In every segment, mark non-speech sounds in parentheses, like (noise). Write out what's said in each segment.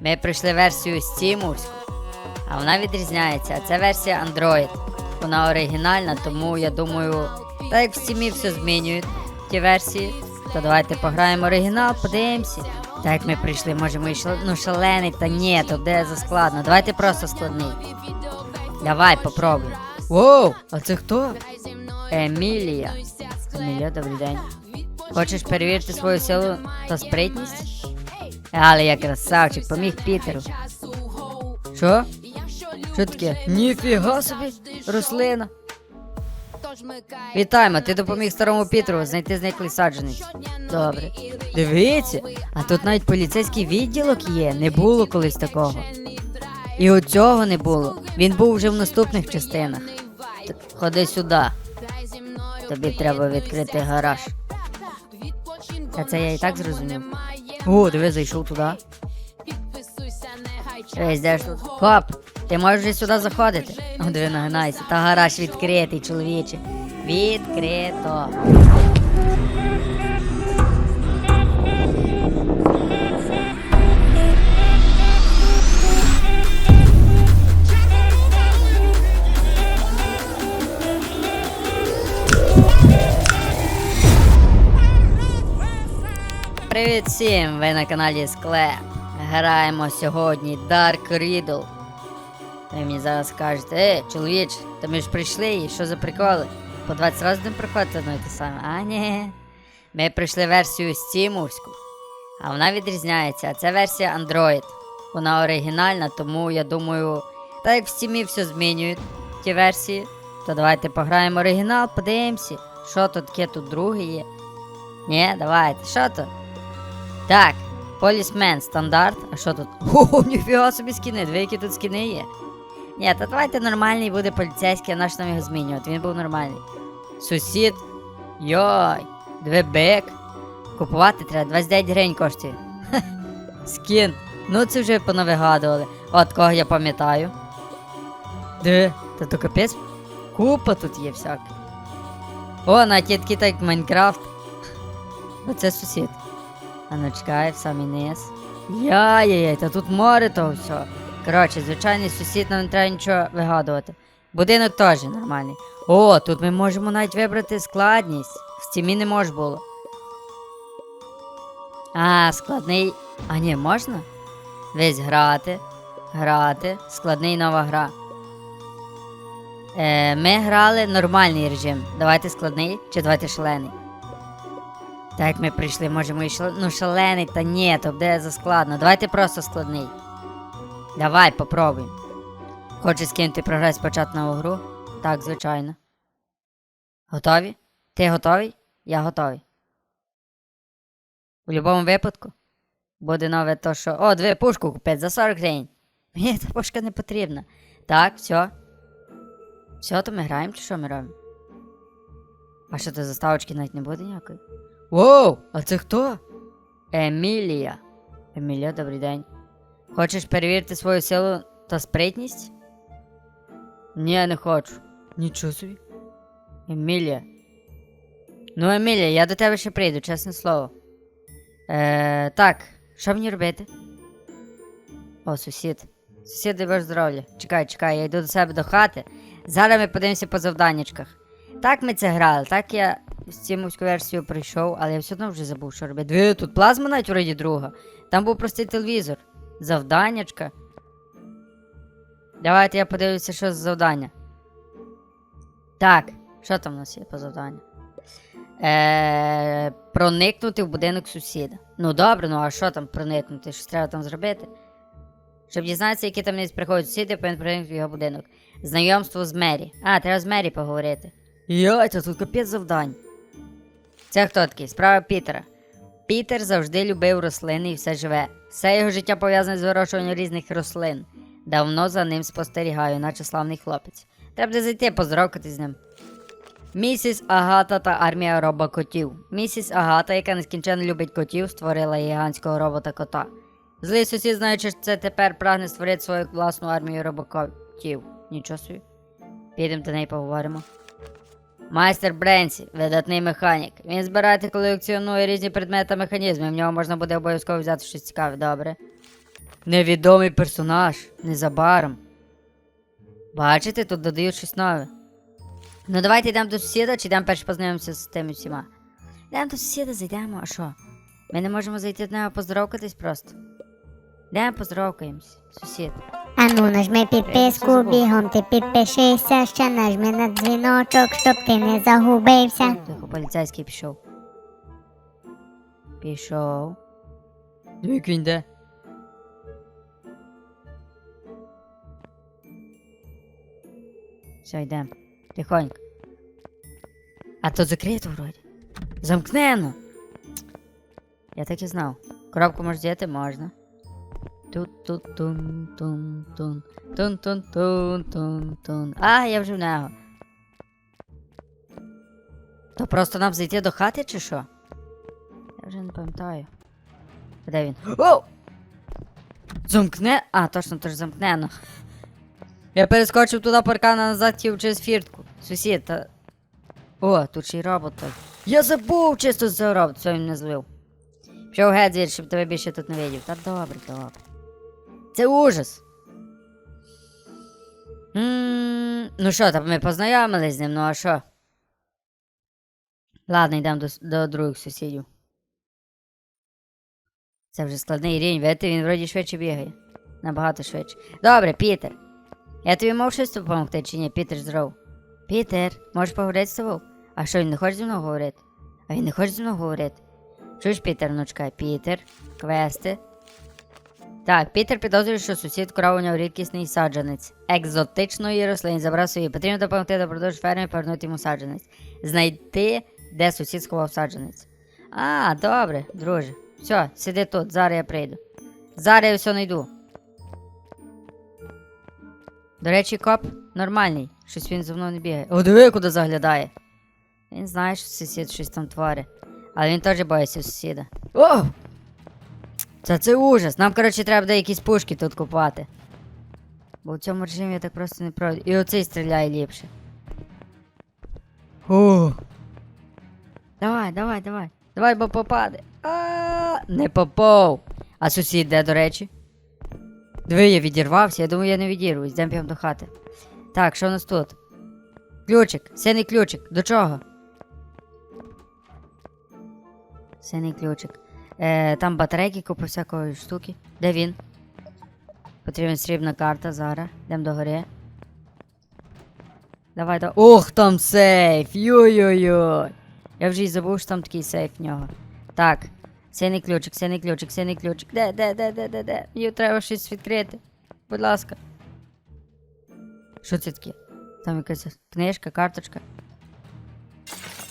Ми пройшли версію Стімовську, а вона відрізняється. Це версія Android. Вона оригінальна, тому я думаю, так як в Steam все змінюють ті версії, то давайте пограємо оригінал, подивимося. Так як ми прийшли, може ми шал... ну, шалений, та ні, то де за складно. Давайте просто складний. Давай, попробуй. Воу, а це хто? Емілія. Емілія, добрий день. Хочеш перевірити свою силу та спритність? Але я красавчик, поміг Пітеру. Що? Що таке? Ніфіга собі, рослина. Вітаємо, ти допоміг старому Пітеру знайти зниклий саджанець. Добре. Дивіться, а тут навіть поліцейський відділок є, не було колись такого. І от цього не було. Він був вже в наступних частинах. Т- Ходи сюди. Тобі треба відкрити гараж. Та це я і так зрозумів. О, диви, зайшов туди. Ей, де ж тут? Хоп, ти можеш вже сюди заходити. О, диви, нагинайся. Та гараж відкритий, чоловіче. Відкрито. Привіт всім! Ви на каналі Склеп. Граємо сьогодні Dark Riddle. Ви мені зараз скажете, е, чоловіч, та ми ж прийшли і що за приколи? По 20 разів не приходити одно і те саме. А ні. Ми пройшли версію Стімовську, а вона відрізняється. А це версія Android. Вона оригінальна, тому я думаю, так як в Steam все змінюють ті версії, то давайте пограємо оригінал, подивимося, що тут таке, тут другий є. Ні, давайте, що тут? Так, полісмен стандарт. А що тут? (laughs) О, ніфіга собі скіни, дві які тут скіни є. Ні, та давайте нормальний буде поліцейський, а наш нам його змінювати. Він був нормальний. Сусід. Йой, дві бек. Купувати треба 29 гривень коштує. Хе, (laughs) Скін. Ну це вже понавигадували. От кого я пам'ятаю. Де? Та то капець. Купа тут є всяке. О, на тітки так Майнкрафт. (laughs) Оце сусід. А ну в самий низ. Яй-яй, та тут море того все. Коротше, звичайний сусід нам не треба нічого вигадувати. Будинок теж нормальний. О, тут ми можемо навіть вибрати складність. В стімі не може було. А, складний. А ні, можна? Весь грати. Грати. Складний нова гра. Е, ми грали нормальний режим. Давайте складний чи давайте шалений. Так, ми прийшли, може ми шал... ну шалений, та ні, то буде за складно. Давайте просто складний. Давай, попробуємо. Хочеш скинути прогрес почати нову гру? Так, звичайно. Готові? Ти готовий? Я готовий. У будь-якому випадку буде нове то, що. О, диви, пушку купити за 40 гривень. Мені та пушка не потрібна. Так, все. Все, то ми граємо чи що ми робимо? А що то заставочки навіть не буде ніякої? Воу, а це хто? Емілія. Емілія, добрий день. Хочеш перевірити свою силу та спритність? Ні, не хочу. Нічого собі. Емілія. Ну, Емілія, я до тебе ще прийду, чесне слово. Е, так, що мені робити? О, сусід. Сусід, дай Боже здоров'я. Чекай, чекай, я йду до себе до хати. Зараз ми подивимося по завданнячках. Так ми це грали, так я стімовську версію прийшов, але я все одно вже забув, що робити. Диви, тут плазма навіть вроді друга. Там був простий телевізор. Завданнячка. Давайте я подивлюся, що за завдання. Так, що там у нас є по завданню? Е, проникнути в будинок сусіда. Ну добре, ну а що там проникнути? Щось треба там зробити? Щоб дізнатися, які там не приходять сусіди, повинен проникнути в його будинок. Знайомство з Мері. А, треба з Мері поговорити. Йой, це тут капець завдань. Це хто такий? Справа Пітера. Пітер завжди любив рослини і все живе. Все його життя пов'язане з вирощуванням різних рослин. Давно за ним спостерігаю, наче славний хлопець. Треба зайти поздоровкати з ним. Місіс Агата та армія робокотів. Місіс Агата, яка нескінченно любить котів, створила гігантського робота кота. Злий сусід, знаючи, що це тепер прагне створити свою власну армію робокотів. Нічого собі. Підемо до неї поговоримо. Майстер Бренсі, видатний механік. Він збирає та колекціонує різні предмети та механізми. В нього можна буде обов'язково взяти щось цікаве, добре. Невідомий персонаж. Незабаром. Бачите, тут додають щось нове. Ну давайте йдемо до сусіда, чи йдемо перш познайомимося з тими всіма. Йдемо до сусіда, зайдемо, а що? Ми не можемо зайти до нього поздоровкатись просто. Йдемо поздоровкаємось, сусід. Ану, нажми підписку, бігом ти підпишися, ще нажми на дзвіночок, щоб ти не загубився. Тихо, поліцейський пішов. Пішов. Як він де? Все, йдемо. Тихонько. А то закрито вроді. Замкнено. Я так і знав. Коробку можеш взяти? Можна. Тун-тун-тун-тун-тун-тун-тун-тун-тун. А, я вже в нього. То просто нам зайти до хати чи що? Я вже не пам'ятаю. Де він? О! Замкне? А, точно то ж замкнено. Ну. Я перескочив туди паркана назад тів через фіртку. Сусід, та. О, тут ще й робот. Я забув чисто за робот, все він не злив. Пішов геть звір, щоб тебе більше тут не видів. Та добре, добре. Це ужас. ну що, там ми познайомились з ним, ну а що? Ладно, йдемо до, до других сусідів. Це вже складний рівень, видите, він вроді швидше бігає. Набагато швидше. Добре, Пітер. Я тобі мав щось допомогти чи ні? Пітер здоров. Пітер, можеш поговорити з тобою? А що, він не хоче зі мною говорити? А він не хоче зі мною говорити. Чуєш, Пітер, внучка? Пітер, квести. Так, Пітер підозрює, що сусід крав у нього рідкісний саджанець. Екзотичної рослини забрав собі. Потрібно допомогти добродож фермі повернути йому саджанець. Знайти, де сусід сховав саджанець. А, добре, друже. Все, сиди тут, зараз я прийду. Зараз я все знайду. До речі, коп нормальний. Щось він за мною не бігає. О, диви, куди заглядає. Він знає, що сусід щось там творить. Але він теж боїться сусіда. О! Це це ужас. Нам, коротше, треба буде якісь пушки тут купати. Бо в цьому режимі я так просто не пройду. І оцей стріляє ліпше. О. Давай, давай, давай. Давай, бо попаде. А, не попав. А сусід де, до речі? Диви, я відірвався, я думаю, я не відірвусь. Йдемо прямо до хати. Так, що у нас тут? Ключик, синий ключик. До чого? Синий ключик. Е, там батарейки, купа всякої штуки. Де він? Потрібна срібна карта зараз. Йдемо до гори. Давай до. Ох, там сейф! Йой-йой-йой! Я вже й забув, що там такий сейф в нього. Так. Синий ключик, синий ключик, синий ключик. Де, де, де, де, де, де? Мені треба щось відкрити. Будь ласка. Що це таке? Там якась книжка, карточка.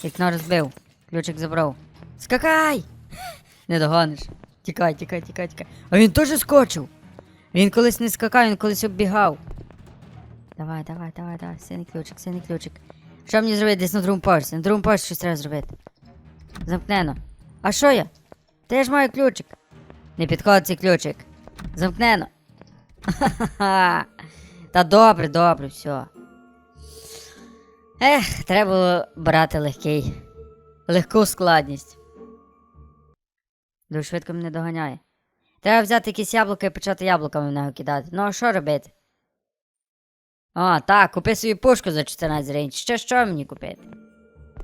Вікно розбив. Ключик забрав. Скакай! Не догониш. Тікай, тікай, тікай, тікай. А він теж скочив. Він колись не скакав, він колись оббігав. Давай, давай, давай, давай. Синий ключик, синий ключик. Що мені зробити десь на другому поверсі? На другому поверсі щось треба зробити. Замкнено. А що я? Ти ж маю ключик. Не підходить цей ключик. Замкнено. Ха-ха-ха. (laughs) Та добре, добре, все. Ех, треба було брати легкий. Легку складність. Дуже швидко мене доганяє. Треба взяти якісь яблука і почати яблуками в нього кидати. Ну а що робити? О, так, купи собі пушку за 14 гривень. Ще що мені купити?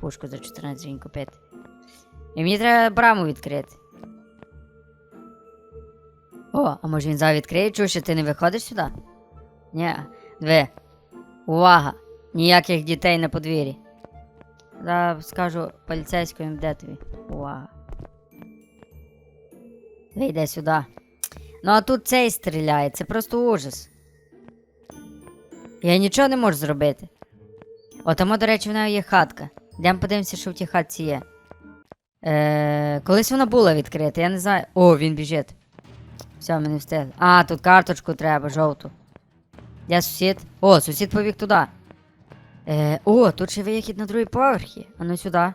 Пушку за 14 гривень купити. І мені треба браму відкрити. О, а може він зараз відкриє, чуєш, що ти не виходиш сюди? Ні, диви. Увага! Ніяких дітей на подвір'ї. Зараз скажу поліцейському, де тобі. Увага. Ви йде сюди. Ну а тут цей стріляє, це просто ужас. Я нічого не можу зробити. О, тому, до речі, в неї є хатка. Йдемо подивимося, що в тій хатці є. Е, колись вона була відкрита, я не знаю. О, він біжить. Все, ми не встигли. А, тут карточку треба, жовту. Я сусід. О, сусід побіг туди. Е, о, тут ще вихід на другий поверхі. А ну сюди.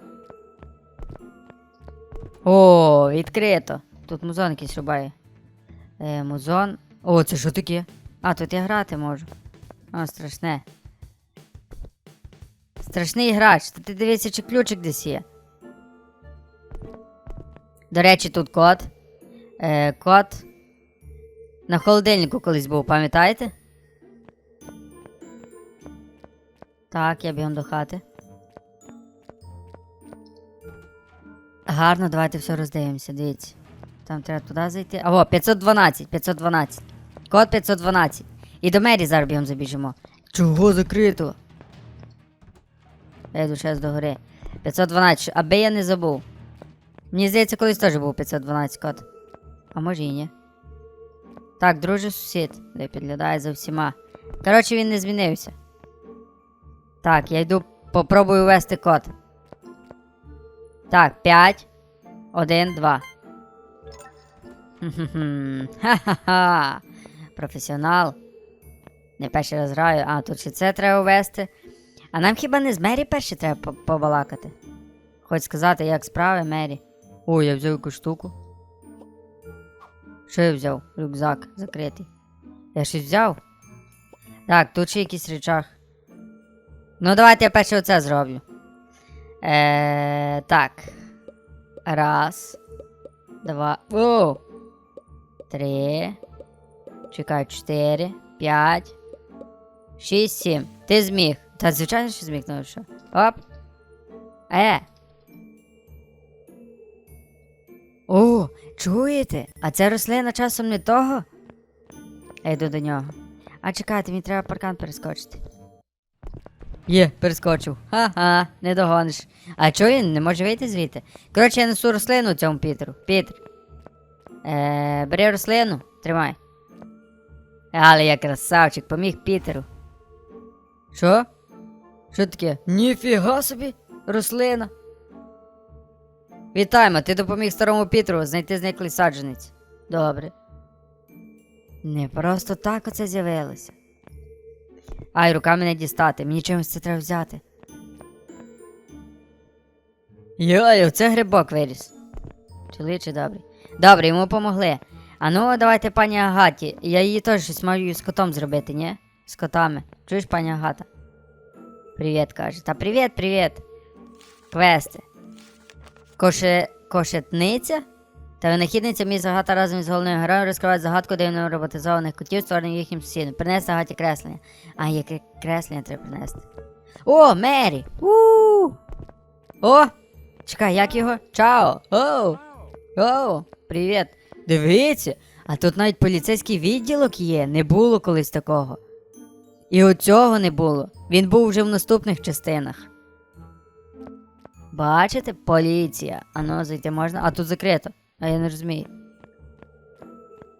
О, відкрито. Тут музон якийсь рубає. Е, музон. О, це що таке? А, тут я грати можу. О, страшне. Страшний грач. Та ти дивися, чи ключик десь є. До речі, тут код. Е, код. На холодильнику колись був, пам'ятаєте? Так, я бігом до хати. Гарно, давайте все роздивимося, дивіться. Там треба туди зайти. Або 512, 512. Код 512. І до мері зараз бігом забіжимо. Чого закрито? Я йду ще до гори. 512, аби я не забув. Мені здається, колись теж був 512 код. А може і ні. Так, друже сусід, де підглядає за всіма. Коротше, він не змінився. Так, я йду попробую ввести код. Так, 5, 1, 2. Ха-ха-ха. Професіонал. Не перший раз граю. А, тут ще це треба ввести. А нам хіба не з Мері перші треба побалакати? Хоч сказати, як справи, Мері. О, я взяв якусь штуку. Що я взяв? Рюкзак закритий. Я щось взяв? Так, тут ще якийсь речах. Ну, давайте я перше оце зроблю. Е, так. Раз. Два. О! Три. Чекай, чотири. П'ять. Шість, сім. Ти зміг. Та звичайно, що зміг, ну що. Оп. Е. О, чуєте? А ця рослина часом не того? Я йду до нього. А чекайте, мені треба паркан перескочити. Є, перескочив. Ха-ха, не догониш. А чого він не може вийти звідти? Коротше, я несу рослину цьому Пітеру. Пітер. Е, бери рослину, тримай. Але я красавчик, поміг Пітеру. Що? Що таке? Ніфіга собі, рослина. Вітаємо, ти допоміг старому Пітеру знайти зниклий саджанець. Добре. Не просто так оце з'явилося. Ай, руками не дістати, мені чимось це треба взяти. Йой, оце грибок виріс. Чоловіче добрий. Добре, йому помогли. А ну, давайте пані Агаті. Я її теж щось маю з котом зробити, ні? З котами. Чуєш, пані Агата? Привіт, каже. Та привіт, привіт. Квести. Коше... Кошетниця? Та винахідниця мій загата разом із головною героєм розкривають загадку дивно роботизованих котів, створених їхнім сусідом. Принеси Агаті креслення. А, яке креслення треба принести. О, Мері! у О! Чекай, як його? Чао! Оу! Оу! Привіт! Дивіться! А тут навіть поліцейський відділок є, не було колись такого. І оцього не було. Він був вже в наступних частинах. Бачите, поліція. А ну, зайти можна. А тут закрито. А я не розумію.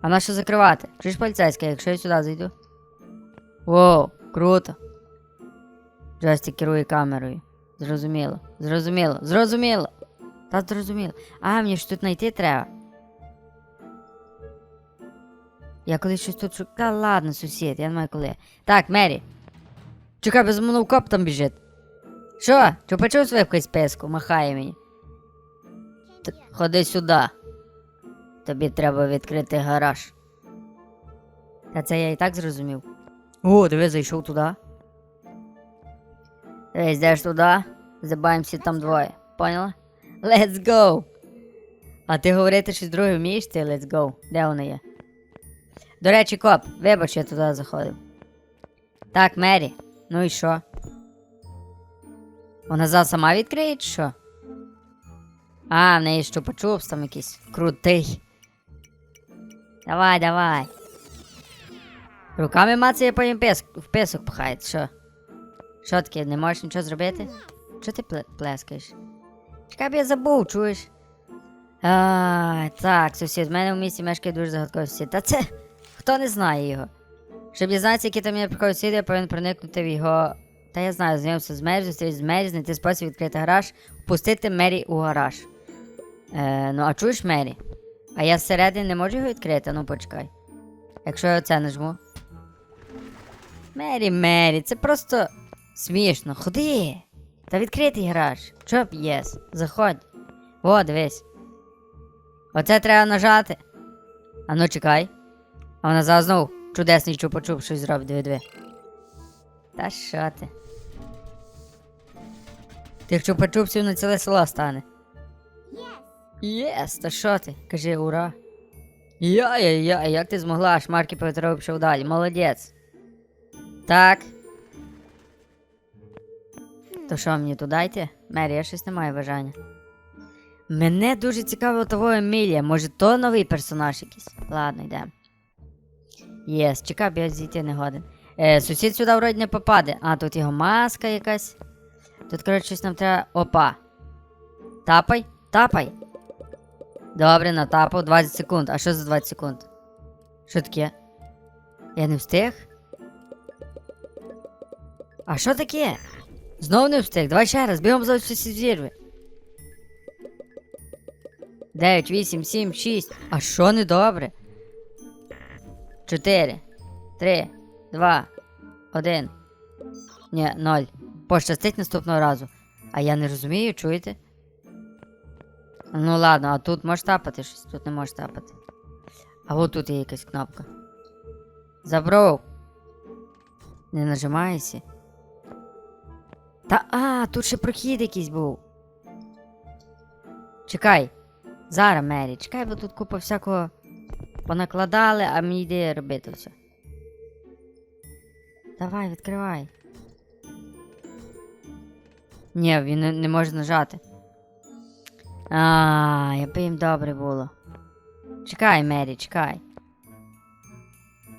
А на що закривати? Чи ж поліцейська, якщо я сюди зайду? Воу, круто. Джойстик керує камерою. Зрозуміло. Зрозуміло. Зрозуміло. Та зрозуміло. А, мені ж тут знайти треба. Я колись щось тут шукав. Та ладно, сусід, я не маю коли. Так, Мері. Чекай, без мене коп там біжить. Що? Чи почув своє якусь песку? Махає мені. Т- Ходи сюди. Тобі треба відкрити гараж. Та це я і так зрозумів. О, диви, зайшов туди. Дивись, йдеш туди, забаємося там двоє. Поняла? Let's go! А ти говорити щось друге вмієш ти let's go. Де воно є? До речі, коп, вибач, я туди заходив. Так, Мері, ну і що? Вона за сама відкриє чи що? А, в неї що почув там якийсь крутий. Давай, давай. Руками мацає потім в песок пхає, що? Що таке, не можеш нічого зробити? Чого ти пле- плескаєш? Чекай, б я забув, чуєш? А, так, сусід, в мене в місті мешкає дуже загадковий сусід. Та це хто не знає його. Щоб дізнатися, які там є сусіди, я повинен проникнути в його. Та я знаю, знайомся з Мері, зустріч з Мері, знайти спосіб відкрити гараж, впустити Мері у гараж. Е, ну, а чуєш Мері? А я зсередини не можу його відкрити, ну почекай. Якщо я оце нажму. Мері, Мері, це просто смішно. Ходи. Та відкритий гараж. Чоп єс. Заходь. О, дивись. Оце треба нажати. А ну чекай. А вона зараз знову чудесний чупа-чуп щось зробить, диви диви. Та що ти? Тих чупа-чупсів на ціле село стане. Єс, та що ти? Кажи ура. Яй-яй-яй, як ти змогла, шмарки повітря пішов далі. Молодець. Так. То що мені туди йти? Мері, я щось не маю бажання. Мене дуже цікаво того Емілія. Може, то новий персонаж якийсь. Ладно, йдемо. Єс, чекай, я зійти не годен. Е, сусід сюди вроді не попаде. А, тут його маска якась. Тут, коротше, щось нам треба. Опа. Тапай, тапай. Добре, натапав 20 секунд. А що за 20 секунд? Що таке? Я не встиг? А що таке? Знову не встиг. Давай ще раз, бігом за всі зірви. 9, 8, 7, 6. А що не добре? 4, 3, 2, 1. Ні, 0. Пощастить наступного разу. А я не розумію, чуєте? Ну ладно, а тут можеш тапати щось, тут не можеш тапати. А от тут є якась кнопка. Забров. Не нажимаєшся. Та а, тут ще прохід якийсь був. Чекай. Зараз, Мері, чекай, бо тут купа всякого понакладали, а мені йде робити все. Давай, відкривай. Ні, він не, не може нажати. А, якби їм добре було. Чекай, Мері, чекай.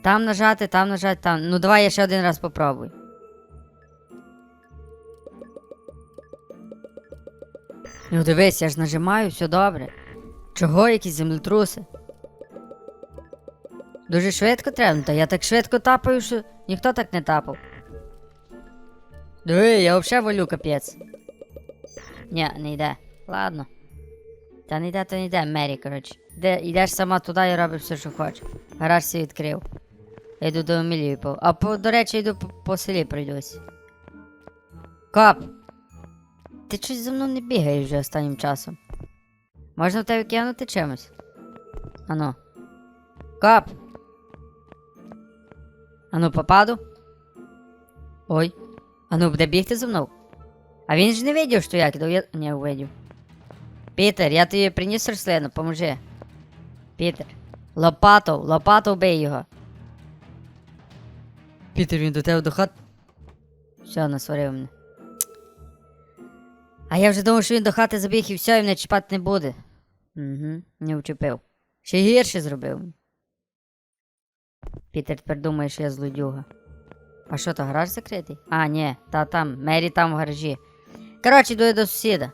Там нажати, там нажати, там. Ну давай я ще один раз попробую. Ну дивись, я ж нажимаю, все добре. Чого якісь землетруси? Дуже швидко треба, та я так швидко тапаю, що ніхто так не тапав. Диви, я взагалі валю капець. Ні, не йде. Ладно. Та не йде, то не йде, Мері, коротше. Де, йдеш сама туди і робиш все, що хочеш. Гараж свій відкрив. Я йду до Емілії по. А по, до речі, йду по, по селі пройдусь. Кап! Ти щось за мною не бігаєш вже останнім часом. Можна в тебе кинути чимось? Ану. Кап! Ану, попаду? Ой. Ану, буде бігти за мною? А він ж не видів, що я кидав. Я... Не увидів. Пітер, я тобі приніс рослину, поможи. Пітер. Лопату, лопату бий його. Пітер, він до тебе до хат. Все, насварив мене. А я вже думав, що він до хати забіг і все, і мене чіпати не буде. Угу, не вчепив. Ще гірше зробив. Пітер тепер думає, що я злодюга. А що то гараж закритий? А, ні, та там, Мері там в гаражі. Коротше, йду я до сусіда.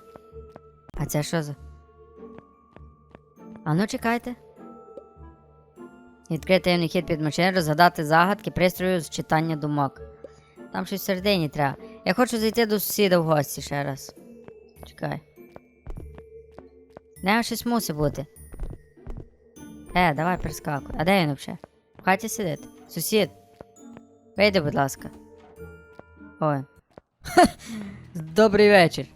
А це що за? А ну чекайте. Відкрити таємний хід під машин, розгадати загадки пристрою з читання думок. Там щось всередині треба. Я хочу зайти до сусіда в гості ще раз. Чекай. Не, щось мусить бути. Е, давай прискакуй. А де він взагалі? Хаті сидить? Сусід. Вийди, будь ласка. Ой. (laughs) Добрий вечір.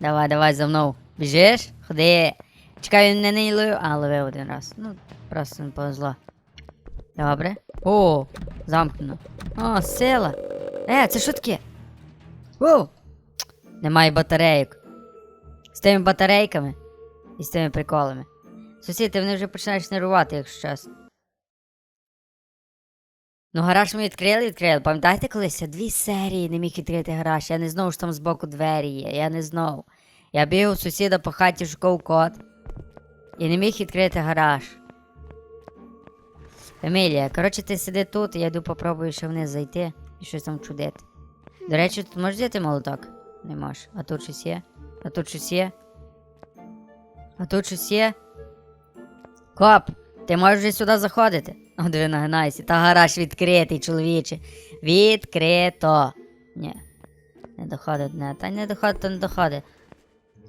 Давай, давай за мною. Біжиш? Ходи. Чекай, мене не ловив. А, ловив один раз. Ну, просто не повезло. Добре. О, замкнено. О, сила. Е, це таке? Воу. Немає батарейок. З тими батарейками і з тими приколами. Сусід, ти вони вже починаєш нервувати, якщо чесно. Ну, гараж ми відкрили, відкрили. Пам'ятаєте колись? Дві серії не міг відкрити гараж. Я не знав, що там збоку двері є. Я не знав. Я бігав у сусіда по хаті, шукав код. І не міг відкрити гараж. Емілія, коротше, ти сиди тут, я йду попробую ще вниз зайти і щось там чудити. До речі, тут можеш взяти молоток? Не можеш. А тут щось є? А тут щось є? А тут щось є? Коп, ти можеш сюди заходити? О, диви, нагинайся. Та гараж відкритий, чоловіче. Відкрито. Ні. Не доходить, не. Та не доходить, то не доходить.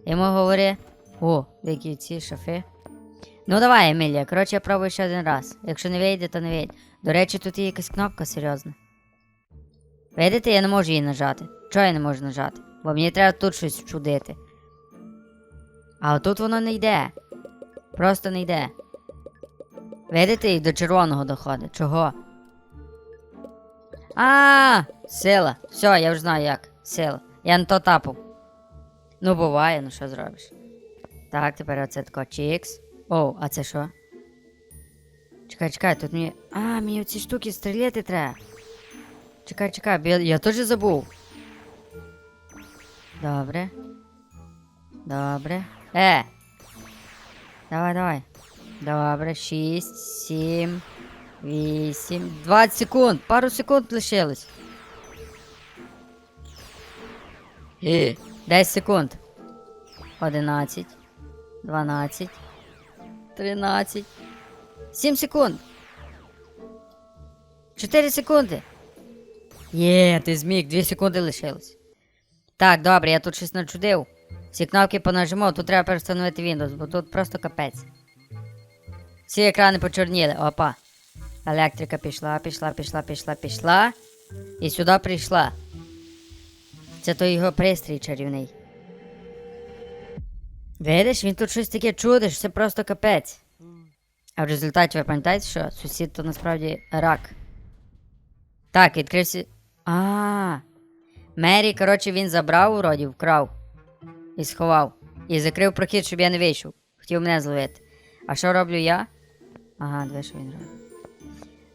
Йому говори. О, які ці шафи. Ну давай, Емілія, коротше, я пробую ще один раз. Якщо не вийде, то не вийде. До речі, тут є якась кнопка серйозна. Видите, я не можу її нажати. Чого я не можу нажати? Бо мені треба тут щось чудити. А отут воно не йде. Просто не йде. Видите, і до червоного доходить. Чого? А, сила. Все, я вже знаю як. Сила. Я не то тапав. Ну, буває, ну що зробиш. Так, тепер оце тако чікс. О, а це що? Чекай, чекай, тут мені. А, мені оці штуки стріляти треба. Чекай, чекай, я, я теж забув. Добре. Добре. Е. Давай, давай. Добре, 6, 7, 8, 20 секунд. Пару секунд лишилось. Е. 10 секунд. 11, 12, 13, 7 секунд. 4 секунди. Є, ти зміг, 2 секунди лишилось. Так, добре, я тут щось начудив. Всі кнопки понажимав, тут треба перестановити Windows, бо тут просто капець. Всі екрани почорніли, опа. Електрика пішла, пішла, пішла, пішла, пішла. І сюди прийшла. Це той його пристрій чарівний. Видиш, він тут щось таке чудиш, це просто капець. А в результаті ви пам'ятаєте, що сусід то насправді рак. Так, відкрився. А. Мері, коротше, він забрав уроді, вкрав. І сховав. І закрив прохід, щоб я не вийшов. Хотів мене зловити. А що роблю я? Ага, диви, що він робить.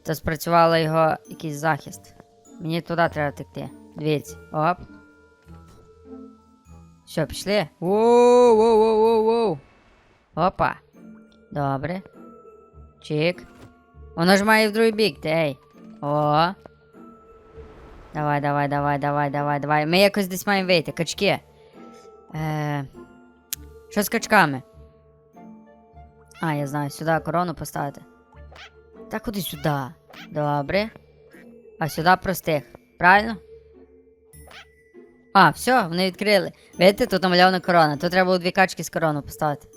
То спрацювало його якийсь захист. Мені туди треба текти. Дивіться. Оп. Що, пішли? Воу, воу, воу, воу, воу. Опа. Добре. Чик. Воно ж має в другий бік, ей. О. Давай, давай, давай, давай, давай, давай. Ми якось десь маємо вийти. Качки. Е... Що з качками? А, я знаю, сюди корону поставити. Та куди сюди? Добре. А сюди простих. Правильно? А, все, вони відкрили. Видите, тут намальована корона. Тут треба було дві качки з корону поставити.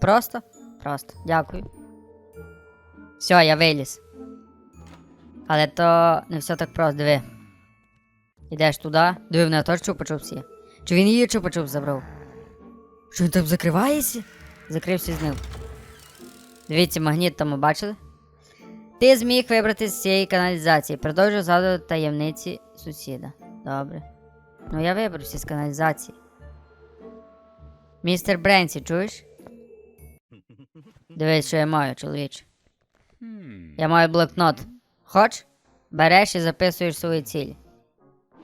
Просто? Просто. Дякую. Все, я виліз. Але то не все так просто, диви. Ідеш туди. Диви, мене теж чупа-чупс. Чи він її чупа-чупс забрав? Що він там закривається? Закрився з ним. Дивіться, магніт там бачили? Ти зміг вибрати з цієї каналізації. Продовжу згадувати таємниці сусіда. Добре. Ну я вибрався з каналізації. Містер Бренсі, чуєш? Дивись, що я маю, чоловіч. Я маю блокнот. Хоч? Береш і записуєш свої цілі.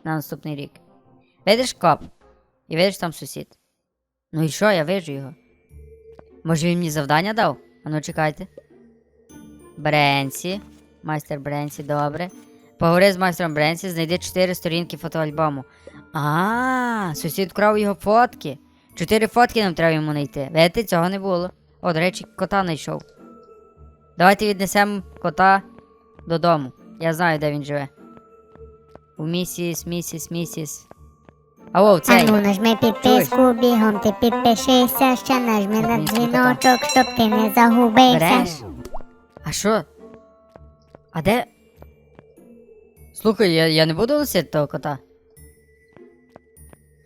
На наступний рік. Видиш коп? І видиш там сусід. Ну і що, я вижу його. Може він мені завдання дав? Ану, чекайте. Бренсі. Майстер Бренсі, добре. Поговори з майстром Бренсі, знайди чотири сторінки фотоальбому. А, сусід вкрав його фотки. Чотири фотки нам треба йому знайти. Видите, цього не було. О, до речі, кота знайшов. Давайте віднесемо кота додому. Я знаю, де він живе. У місіс, місіс, місіс. Ау, цей. Ану, нажми підписку, бігом ти підпишися, ще нажми на дзвіночок, щоб ти не загубився. Береш? А що? А де? Слухай, я, я не буду носити того кота.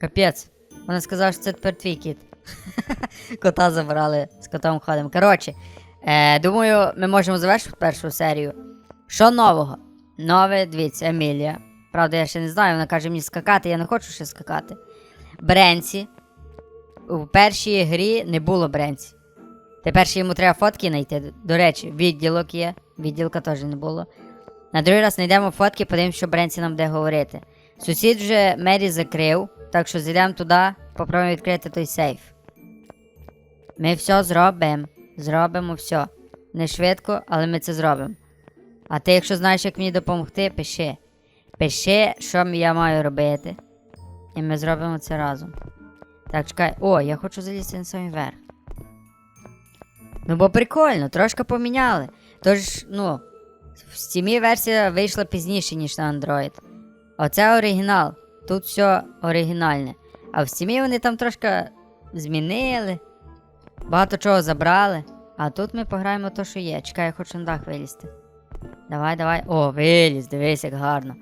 Капець. Вона сказала, що це тепер твій кіт. Кота забрали, з котом ходимо. Коротше, е, думаю, ми можемо завершити першу серію. Що нового? Нове, дивіться, Емілія. Правда, я ще не знаю, вона каже мені скакати, я не хочу ще скакати. Бренсі. У першій грі не було Бренсі. Тепер ще йому треба фотки знайти. До речі, відділок є. Відділка теж не було. На другий раз знайдемо фотки, подивимося, що Бренсі нам де говорити. Сусід вже Мері закрив, так що зайдемо туди, попробуємо відкрити той сейф. Ми все зробимо. Зробимо все. Не швидко, але ми це зробимо. А ти, якщо знаєш, як мені допомогти, пиши. Пиши, що я маю робити. І ми зробимо це разом. Так, чекай. О, я хочу залізти на самий верх. Ну, бо прикольно, трошки поміняли. Тож, ну, в Steam версія вийшла пізніше, ніж на Android. Оце оригінал. Тут все оригінальне. А в Steam вони там трошки змінили. Багато чого забрали. А тут ми пограємо то, що є. Чекай, я хочу на дах вилізти. Давай, давай. О, виліз, дивись, як гарно.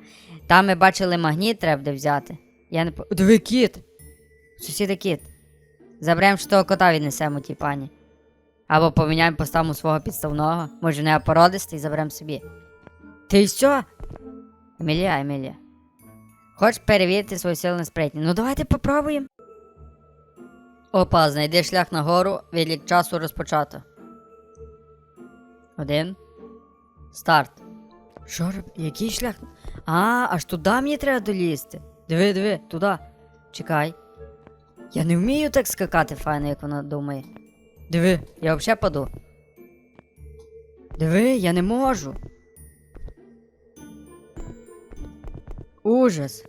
Там ми бачили магніт, треба буде взяти. Я не по. Диви кіт! Сусіда кіт. Заберемо ж того кота віднесемо тій пані. Або поміняємо поставимо свого підставного. Може, не породистий заберемо собі. Ти що? Емілія, Емілія. Хочеш перевірити свою силу на спритні? Ну давайте попробуємо. Опа, знайди шлях нагору, відлік часу розпочато. Один, Старт. Що роб... Який шлях? А, аж туди мені треба долізти. Диви, диви, туди. Чекай. Я не вмію так скакати файно, як вона думає. Диви, я взагалі паду. Диви, я не можу. Ужас.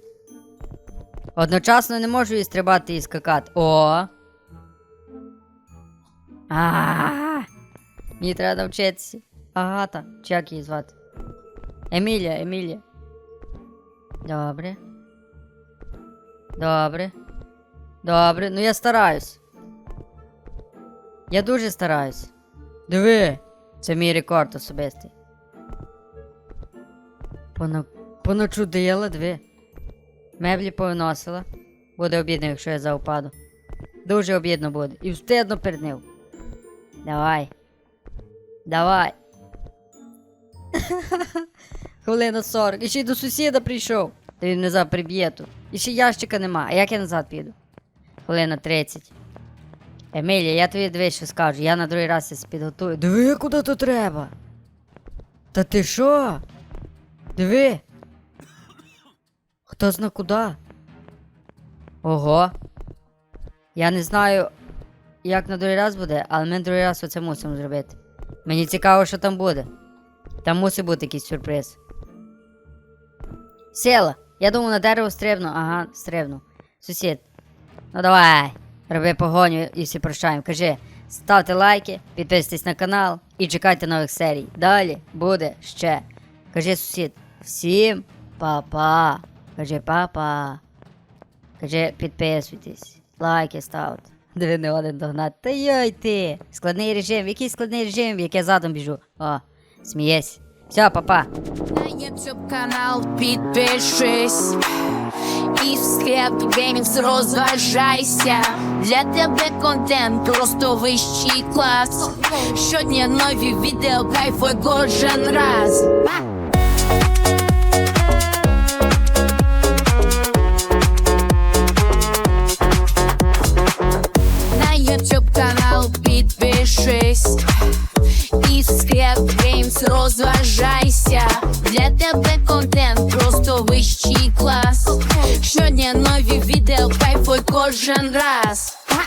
Одночасно не можу і стрибати і скакати. О. Мені треба навчитися. Агата, чи як її звати? Емілія, Емілія. Добре. Добре. Добре, ну я стараюсь. Я дуже стараюсь. Диви, це мій рекорд особистий. Пона... Поночудила, диви. Меблі повиносила. Буде обідно, якщо я завпаду. Дуже обідно буде. І встидно перед ним. Давай. Давай. (laughs) Хвилина 40. І ще й до сусіда прийшов. Та він назад приб'є тут. І ще ящика нема. А як я назад піду? Хвилина 30. Емілія, я тобі дивись, що скажу. Я на другий раз ся підготую. Диви, куди то треба. Та ти що? Диви. Хто зна куди? Ого. Я не знаю, як на другий раз буде, але ми другий раз оце мусимо зробити. Мені цікаво, що там буде. Там мусить бути якийсь сюрприз. Сіла. Я думаю, на дерево стрибну. Ага, стрибну. Сусід. Ну давай. Роби погоню і всі прощаємо. Кажи, ставте лайки, підписуйтесь на канал і чекайте нових серій. Далі буде ще. Кажи, сусід, всім па-па. Кажи па-па. Кажи, підписуйтесь, лайки ставте. Диви не один догнати. Та йой ти! Складний режим, який складний режим, який я задом біжу. О, смієсь. Все, па-па. На YouTube канал підпишись І в склеп геймінгс розважайся Для тебе контент просто вищий клас Щодня нові відео, кайфуй кожен раз кожен раз